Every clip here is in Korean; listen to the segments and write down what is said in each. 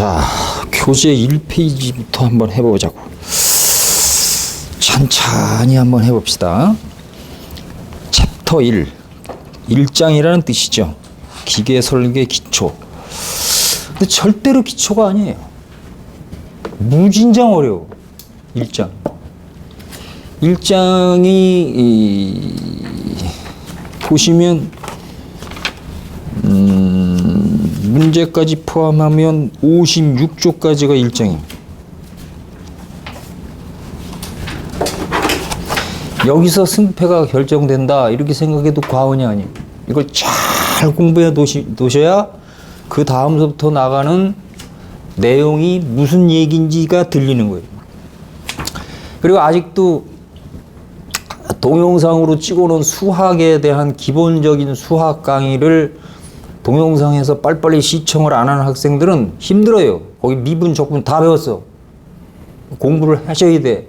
자, 교재 1페이지부터 한번 해보자고. 천천히 한번 해봅시다. 챕터 1. 1장이라는 뜻이죠. 기계 설계 기초. 근데 절대로 기초가 아니에요. 무진장 어려워. 1장. 1장이 이, 보시면 음, 문제까지 포함하면 56조까지가 1장입니다. 여기서 승패가 결정된다 이렇게 생각해도 과언이 아니에요. 이걸 잘 공부해 도셔야 그 다음서부터 나가는 내용이 무슨 얘기인지가 들리는 거예요. 그리고 아직도 동영상으로 찍어놓은 수학에 대한 기본적인 수학 강의를 동영상에서 빨리빨리 시청을 안 하는 학생들은 힘들어요. 거기 미분, 적분 다 배웠어. 공부를 하셔야 돼.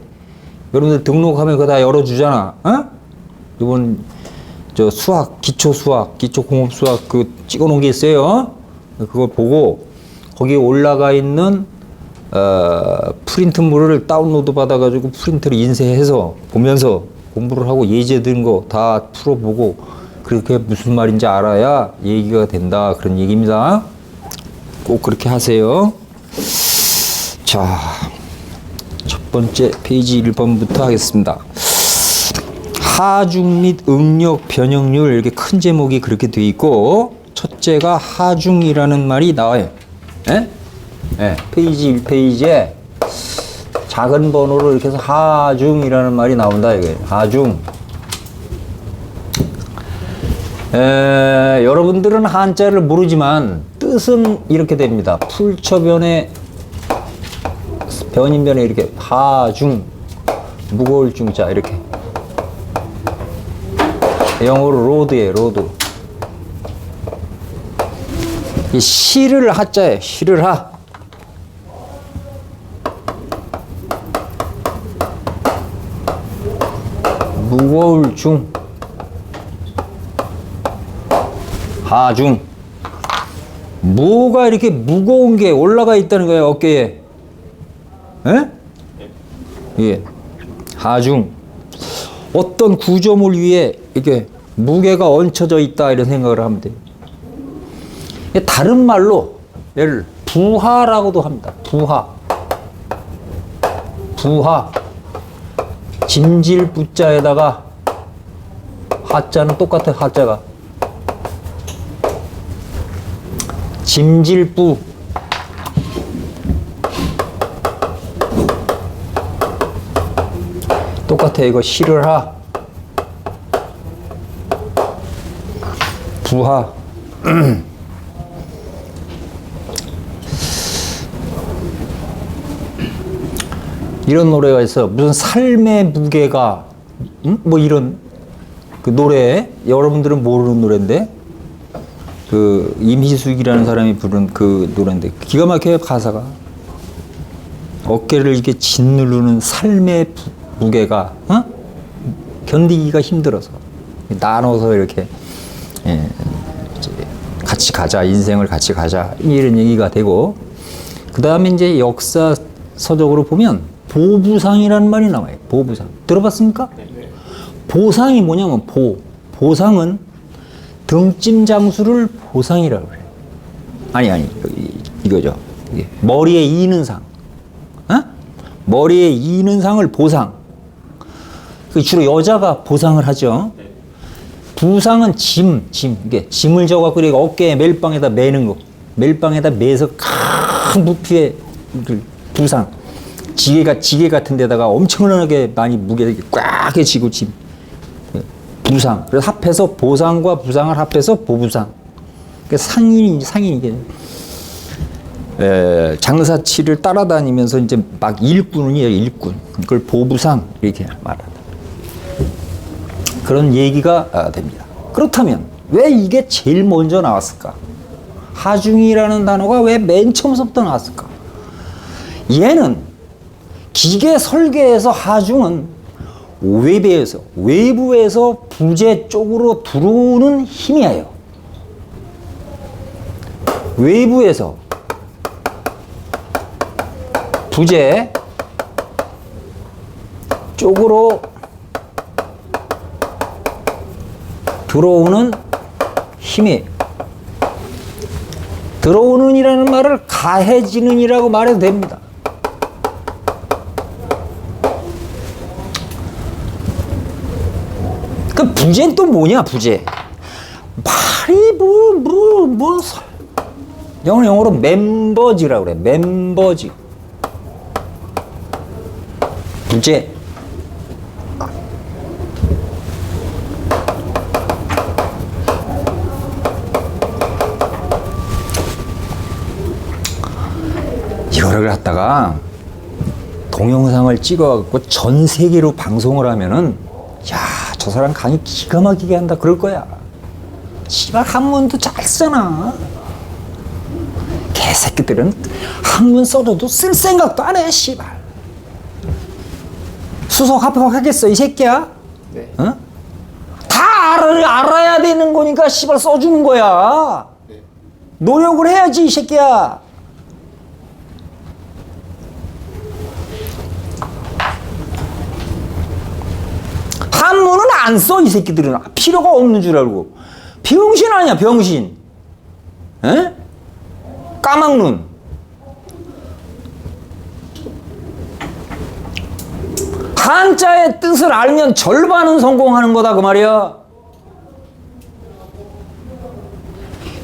여러분들 등록하면 그거 다 열어주잖아. 어? 이번 저 수학, 기초 수학, 기초 공업 수학 그 찍어 놓은 게 있어요. 그걸 보고 거기에 올라가 있는 어, 프린트물을 다운로드 받아가지고 프린트를 인쇄해서 보면서 공부를 하고 예제 든 거 다 풀어보고 그렇게 무슨 말인지 알아야 얘기가 된다 그런 얘기입니다. 꼭 그렇게 하세요. 자, 첫 번째 페이지 1번부터 하겠습니다. 하중 및 응력 변형률 이렇게 큰 제목이 그렇게 돼 있고 첫째가 하중이라는 말이 나와요. 예? 예, 페이지 1페이지에 작은 번호로 이렇게 해서 하중이라는 말이 나온다 이게 하중. 에, 여러분들은 한자를 모르지만 뜻은 이렇게 됩니다. 풀처변에 변인변에 이렇게 하중 무거울 중자 이렇게. 영어로 로드예요 로드. 이 시를 하자에 시를 하. 무거울 중 하중. 뭐가 이렇게 무거운 게 올라가 있다는 거예요 어깨에? 에? 예. 하중. 어떤 구조물 위에 이렇게 무게가 얹혀져 있다 이런 생각을 하면 돼요. 다른 말로 예를 부하라고도 합니다. 부하. 부하. 짐질 부자에다가 하자는 똑같아 하자가 짐질부. 똑같아 이거. 시를 하. 부하. 이런 노래가 있어. 무슨 삶의 무게가 음? 뭐 이런 그 노래. 여러분들은 모르는 노래인데 그 임희숙이라는 사람이 부른 그 노래인데 기가 막혀요 가사가. 어깨를 이렇게 짓누르는 삶의 부- 무게가 어? 견디기가 힘들어서. 나눠서 이렇게 예, 같이 가자 인생을 같이 가자 이런 얘기가 되고. 그 다음에 이제 역사 서적으로 보면 보부상이라는 말이 나와요 보부상. 들어봤습니까? 보상이 뭐냐면 보. 보상은 등짐 장수를 보상이라고 그래요. 아니 아니 이- 이거죠. 머리에 이는 상, 어? 머리에 이는 상을 보상. 그 주로 여자가 보상을 하죠. 부상은 짐, 짐 이게 짐을 져갖고 어깨에 멜빵에다 매는 거, 멜빵에다 매서 큰 부피에 그 부상. 지게 지게 같은 데다가 엄청나게 많이 무게를 꽉 해지고 짐. 부상. 그래서 합해서 보상과 부상을 합해서 보부상. 그 상인 상인 이게 에, 장사치를 따라다니면서 이제 막 일꾼이에요 일꾼. 그걸 보부상 이렇게 말한다. 그런 얘기가 아, 됩니다. 그렇다면 왜 이게 제일 먼저 나왔을까? 하중이라는 단어가 왜 맨 처음부터 나왔을까? 얘는 기계 설계에서 하중은 외부에서 외부에서 부재 쪽으로 들어오는 힘이에요. 외부에서 부재 쪽으로 들어오는 힘이 들어오는이라는 말을 가해지는이라고 말해도 됩니다. 그 부재는 또 뭐냐 부재? 말이 뭐뭐 뭐 영어 영어로 멤버지라고 그래 멤버지 부재 이거를 갖다가 동영상을 찍어갖고 전 세계로 방송을 하면은 야 저 사람 강의 기가 막히게 한다 그럴 거야. 씨발 한문도 잘 쓰나? 개새끼들은 한문 써줘도 쓸 생각도 안 해, 씨발. 수석 합격하겠어, 이 새끼야? 네. 어? 다 알아, 알아야 되는 거니까 씨발 써주는 거야. 네. 노력을 해야지, 이 새끼야. 한문은 안 써, 이 새끼들은. 필요가 없는 줄 알고. 병신 아니야, 병신. 에? 까막눈. 한자의 뜻을 알면 절반은 성공하는 거다, 그 말이야.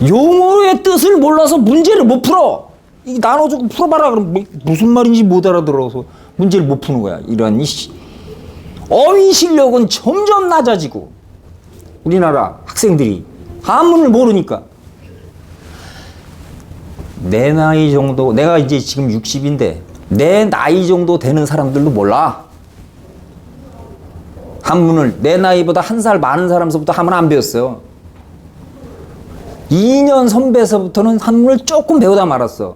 용어의 뜻을 몰라서 문제를 못 풀어. 이 나눠주고 풀어봐라. 그럼 뭐- 무슨 말인지 못 알아들어서 문제를 못 푸는 거야. 이런 이씨. 어휘 실력은 점점 낮아지고 우리나라 학생들이 한문을 모르니까 내 나이 정도 내가 이제 지금 60인데 내 나이 정도 되는 사람들도 몰라. 한문을 내 나이보다 한 살 많은 사람서부터 한문 안 배웠어요. 2년 선배서부터는 한문을 조금 배우다 말았어.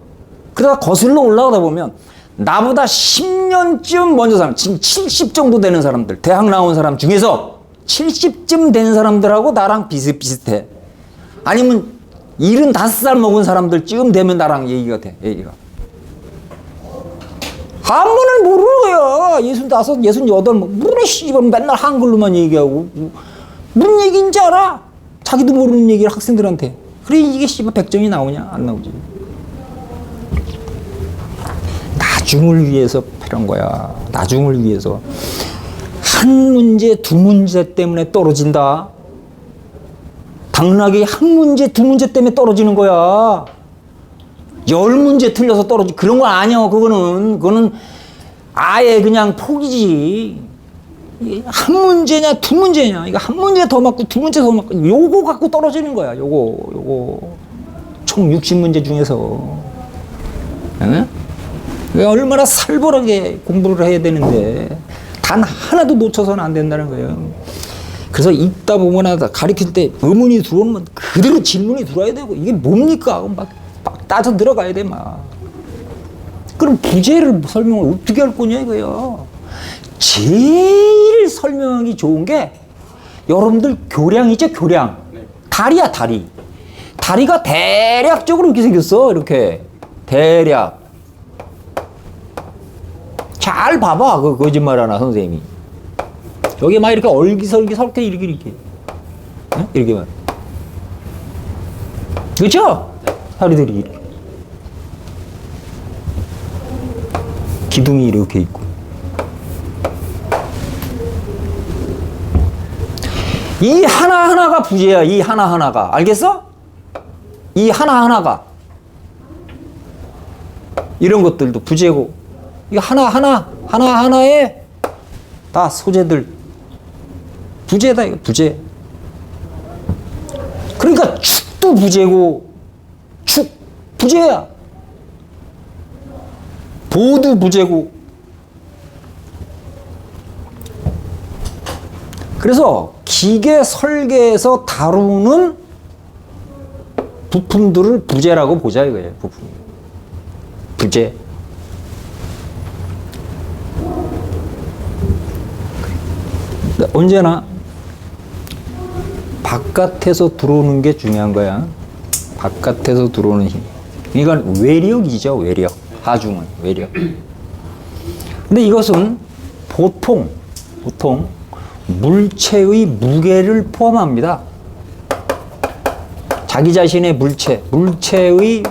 그러다 거슬러 올라가다 보면 나보다 10년쯤 먼저 사람, 지금 70 정도 되는 사람들, 대학 나온 사람 중에서 70쯤 된 사람들하고 나랑 비슷비슷해. 아니면 75살 먹은 사람들쯤 되면 나랑 얘기가 돼, 얘기가. 한문을 모르는 거야. 65, 68, 뭐, 모르, 씨발, 맨날 한글로만 얘기하고. 무슨 얘기인지 알아? 자기도 모르는 얘기를 학생들한테. 그래, 이게 씨발 100점이 나오냐? 안 나오지. 나중을 위해서 필요한 거야. 나중을 위해서. 한 문제, 두 문제 때문에 떨어진다. 당나귀 한 문제, 두 문제 때문에 떨어지는 거야. 열 문제 틀려서 떨어지 그런 거 아니야. 그거는 그거는 아예 그냥 포기지. 한 문제냐, 두 문제냐. 이거 한 문제 더 맞고 두 문제 더 맞고 요거 갖고 떨어지는 거야. 요거 요거 총 60문제 중에서. 응? 왜 얼마나 살벌하게 공부를 해야 되는데 단 하나도 놓쳐서는 안 된다는 거예요. 그래서 읽다 보거나 가르칠 때 의문이 들어오면 그대로 질문이 들어야 되고 이게 뭡니까? 막, 막 따져 들어가야 돼 막. 그럼 부재를 설명을 어떻게 할 거냐 이거요. 제일 설명하기 좋은 게 여러분들 교량 있죠 교량 다리야 다리 다리가 대략적으로 이렇게 생겼어 이렇게 대략 잘 봐봐 그 거짓말 하나 선생님이. 여기 막 이렇게 얼기설기 설계 이렇게 이렇게. 응? 이렇게 말 그렇죠 다리들이. 이렇게 기둥이 이렇게 있고. 이 하나하나가 부재야 이 하나하나가. 알겠어? 이 하나하나가. 이런 것들도 부재고 이 하나 하나 하나 하나에 다 소재들. 부재다 이거 부재. 그러니까 축도 부재고 축 부재야. 보도 부재고. 그래서 기계 설계에서 다루는 부품들을 부재라고 보자 이거예요 부품 부재 언제나 바깥에서 들어오는 게 중요한 거야. 바깥에서 들어오는 힘. 그러니까 외력이죠, 외력. 하중은 외력. 근데 이것은 보통 보통 물체의 무게를 포함합니다. 자기 자신의 물체, 물체의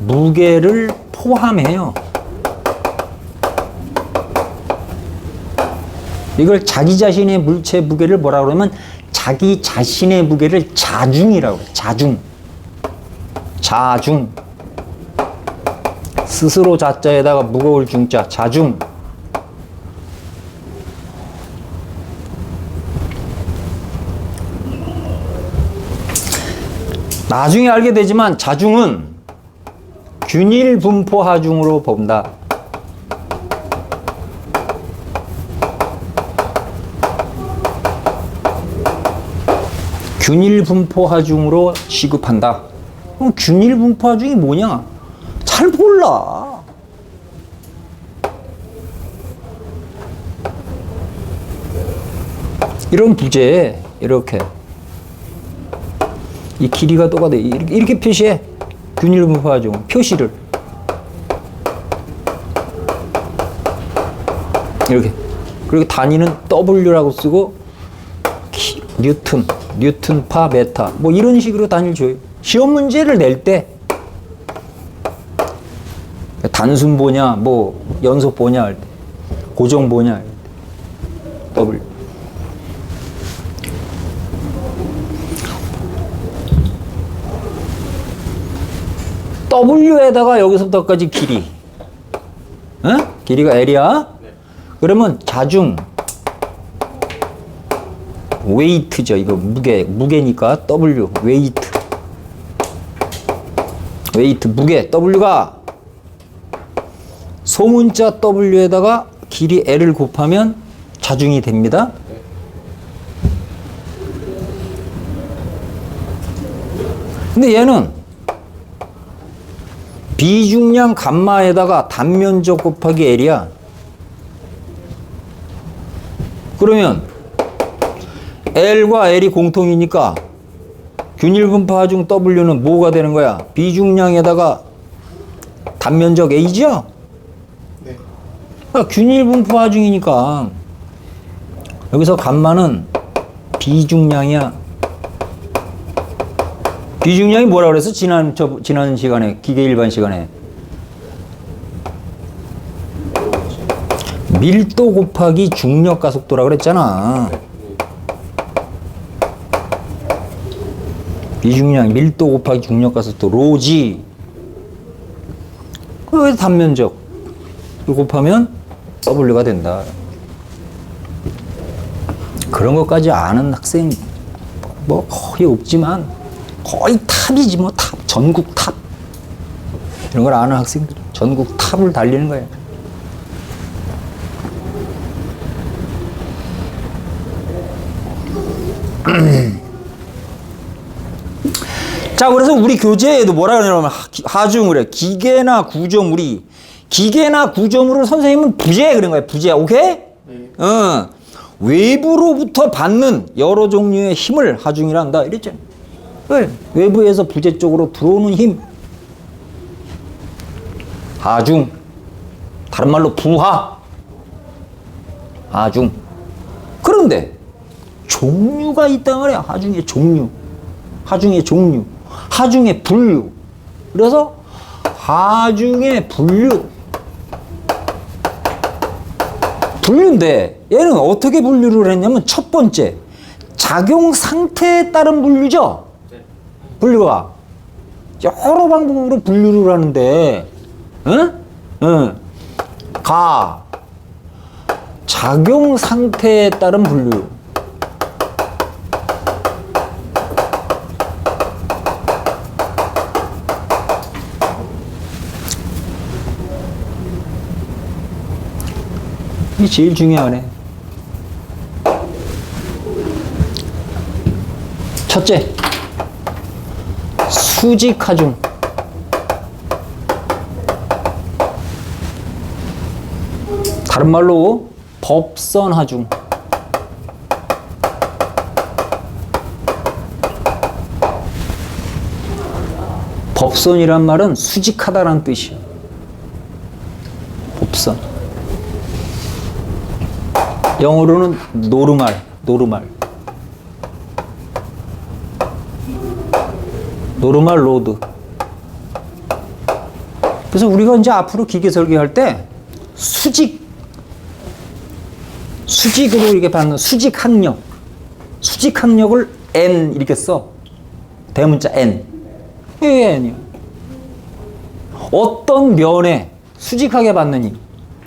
무게를 포함해요. 이걸 자기 자신의 물체 무게를 뭐라 그러면 자기 자신의 무게를 자중이라고 그래요. 자중. 자중. 스스로 자자에다가 무거울 중자 자중. 나중에 알게 되지만 자중은 균일 분포 하중으로 본다. 균일 분포 하중으로 취급한다. 그럼 균일 분포 하중이 뭐냐? 잘 몰라. 이런 부제에 이렇게 이 길이가 똑같아. 이렇게, 이렇게 표시해. 균일 분포 하중 표시를 이렇게 그리고 단위는 W라고 쓰고 키- 뉴턴, 뉴턴 파 메타 뭐 이런 식으로 단위를 줘요. 시험 문제를 낼 때 단순 보냐, 뭐 연속 보냐 할 때, 고정 보냐 할 때, W. W에다가 여기서부터까지 길이, 어? 길이가 L이야. 그러면 자중 웨이트죠. 이거 무게 무게니까 W 웨이트 웨이트 무게 W가 소문자 W에다가 길이 L을 곱하면 자중이 됩니다. 근데 얘는 비중량 감마에다가 단면적 곱하기 L이야. 그러면 L과 L이 공통이니까 균일분포 하중 W는 뭐가 되는 거야? 비중량에다가 단면적 A죠? 네. 그러니까 균일분포 하중이니까 여기서 감마는 비중량이야. 비중량이 뭐라 그랬어? 지난 저 지난 시간에 기계 일반 시간에 밀도 곱하기 중력 가속도라 그랬잖아. 비중량 밀도 곱하기 중력 가속도 로지. 그래서 단면적 곱하면 W가 된다. 그런 것까지 아는 학생 뭐 거의 없지만 거의 탑이지 뭐 탑, 전국 탑 이런 걸 아는 학생들 전국 탑을 달리는 거예요. 자, 그래서 우리 교재에도 뭐라 그러냐면 하- 하중을 해. 기계나 구조물이 기계나 구조물을 선생님은 부재 그런 거야. 부재. 오케이? 네. 어. 외부로부터 받는 여러 종류의 힘을 하중이라 한다. 이랬잖아. 왜? 외부에서 부재 쪽으로 들어오는 힘. 하중. 다른 말로 부하. 하중. 그런데 종류가 있단 말이야. 하중의 종류. 하중의 종류. 하중의 분류. 그래서 하중의 분류. 분류인데 얘는 어떻게 분류를 했냐면 첫 번째 작용 상태에 따른 분류죠. 분류가 여러 방법으로 분류를 하는데, 응? 응. 가 작용 상태에 따른 분류. 이게 제일 중요하네. 첫째, 수직 하중. 다른 말로 법선 하중. 법선이란 말은 수직하다라는 뜻이야. 법선. 영어로는 노르말, 노르말. 노르말 로드. 그래서 우리가 이제 앞으로 기계 설계할 때 수직, 수직으로 이렇게 받는 수직 학력, 수직 학력을 N 이렇게 써. 대문자 N. 이게 N이요. 어떤 면에 수직하게 받느니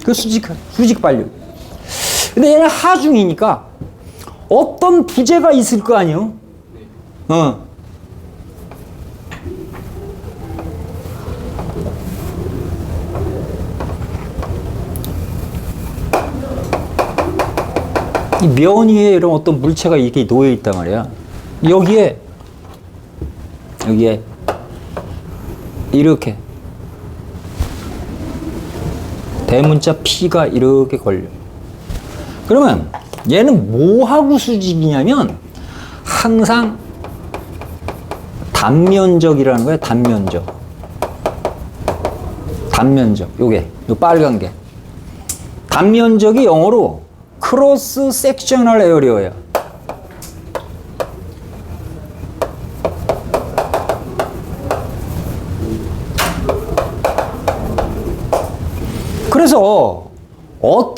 그 수직 수직 반력. 근데 얘는 하중이니까 어떤 부재가 있을 거 아니요. 어. 이 면 위에 이런 어떤 물체가 이렇게 놓여 있단 말이야. 여기에 여기에 이렇게 대문자 P가 이렇게 걸려. 그러면 얘는 뭐하고 수직이냐면 항상 단면적이라는 거야, 단면적. 단면적. 요게, 요 빨간 게. 단면적이 영어로 크로스 섹셔널 에어리어야. 그래서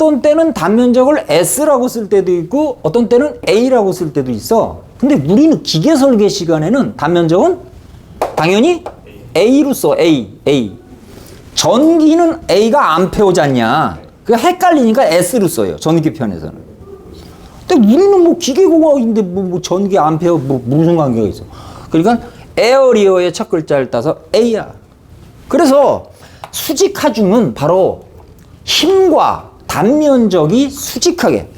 어떤 때는 단면적을 S라고 쓸 때도 있고 어떤 때는 A라고 쓸 때도 있어. 근데 우리는 기계 설계 시간에는 단면적은 당연히 A로 써. A, A. 전기는 A가 암페어잖냐. 그 헷갈리니까 S로 써요. 전기 편에서는. 근데 우리는 뭐 기계공학인데 뭐, 뭐 전기 암페어 뭐 무슨 관계가 있어. 그러니까 에어리어의 첫 글자를 따서 A야. 그래서 수직 하중은 바로 힘과 단면적이 수직하게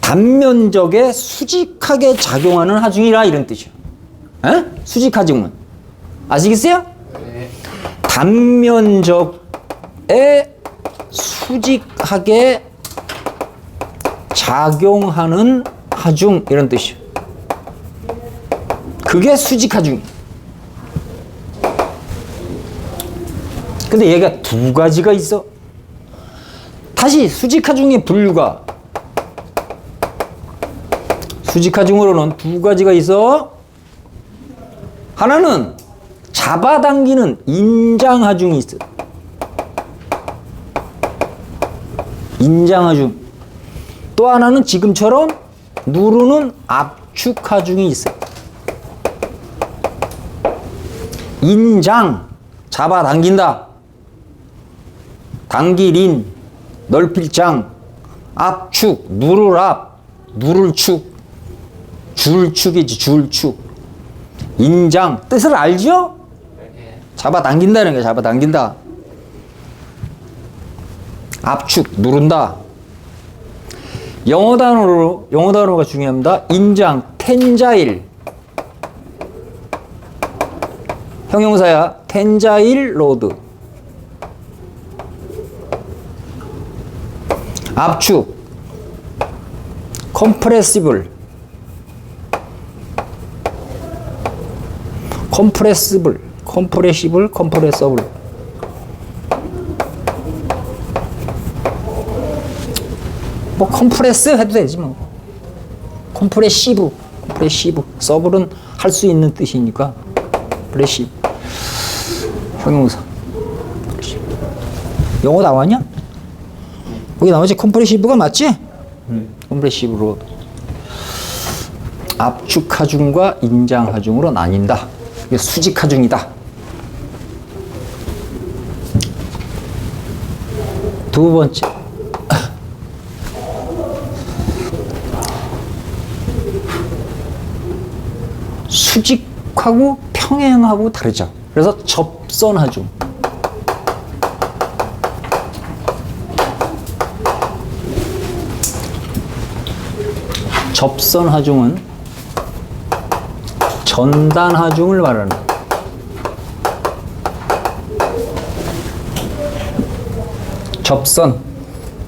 단면적에 수직하게 작용하는 하중이라 이런 뜻이야. 에? 수직 하중은 아시겠어요? 단면적에 수직하게 작용하는 하중 이런 뜻이야. 그게 수직 하중. 근데 얘가 두 가지가 있어. 다시 수직하 중의 분류가 수직하 중으로는 두 가지가 있어. 하나는 잡아당기는 인장하중이 있어. 인장하중. 또 하나는 지금처럼 누르는 압축하중이 있어. 인장 잡아당긴다. 당길인 넓힐 장, 압축, 누를 압, 누를 축, 줄 축이지 줄 축. 인장 뜻을 알죠? 잡아당긴다는 게 잡아당긴다. 압축 누른다. 영어 단어로 영어 단어가 중요합니다. 인장 텐자일 형용사야 텐자일 로드 압축 컴프레시블 컴프레시블 컴프레시블 컴프레서블. 뭐 컴프레스 해도 되지 뭐. 컴프레시브 컴프레시브. 서블은 할 수 있는 뜻이니까. 프레시브. 형용사. 영어 나왔냐? 거기 나머지 컴프레시브가 맞지? 컴프레시브로 압축 하중과 인장 하중으로 나뉜다. 이게 수직 하중이다. 두 번째. 수직하고 평행하고 다르죠. 그래서 접선 하중. 접선 하중은 전단 하중을 말하는 접선